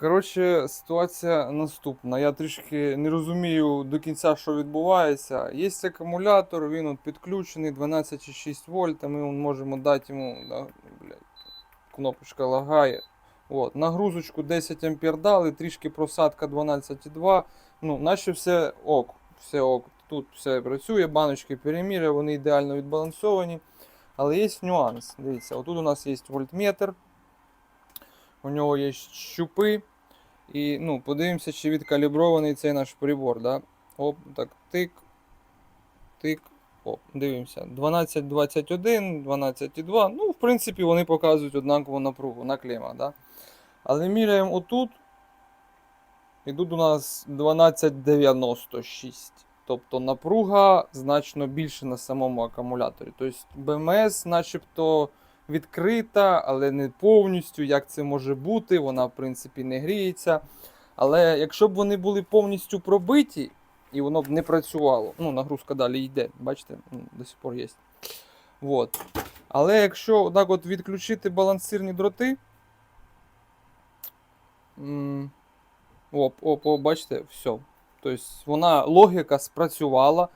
Коротше, ситуація наступна. Я трішки не розумію до кінця, що відбувається. Є акумулятор, він от підключений 12,6 вольт, ми можемо дати йому. Да, блядь, кнопочка лагає. От, нагрузочку 10 ампер дали, трішки просадка 12,2. Ну, наче все ок. Все ок. Тут все працює, баночки переміряв, вони ідеально відбалансовані. Але є нюанс. Дивіться, отут у нас є вольтметр. У нього є щупи. І ну, подивимося, чи відкалібрований цей наш прибор. Да? Оп, так, тик. Тик. Оп, дивимося. 12,21, 12,2. Ну, в принципі, вони показують однакову напругу на клема. Да? Але міряємо отут. І тут у нас 12,96. Тобто напруга значно більше на самому акумуляторі. Тобто БМС начебто відкрита, але не повністю. Як це може бути? Вона, в принципі, не гріється. Але якщо б вони були повністю пробиті, і воно б не працювало, ну, нагрузка далі йде, бачите, ну, до сих пор є. Вот. Але якщо так от відключити балансирні дроти. Оп, оп, оп, бачите, все. Тобто вона логіка спрацювала.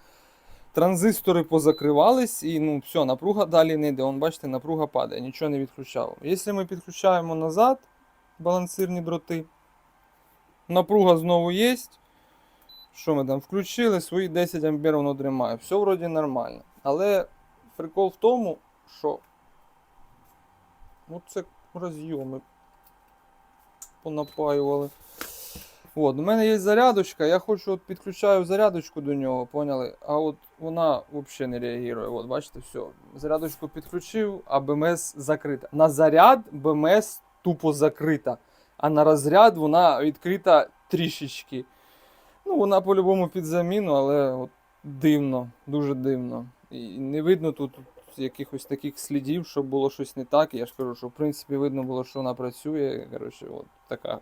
Транзистори позакривались і ну все, напруга далі не йде. Вон, бачите, напруга падає, нічого не відключало. Якщо ми підключаємо назад балансирні дроти, напруга знову є. Що ми там включили? Свої 10 ампер воно тримає. Все вроді нормально. Але прикол в тому, що ну це розйоми понапаювали. От, у мене є зарядочка, я хочу от підключаю зарядочку до нього, поняли? А от вона взагалі не реагує. От, бачите, все. Зарядочку підключив, а БМС закрита. На заряд БМС тупо закрита, а на розряд вона відкрита трішечки. Ну, вона по-любому під заміну, але от дивно, дуже дивно. І не видно тут якихось таких слідів, щоб було щось не так. Я ж кажу, що в принципі видно було, що вона працює. Коротше, от така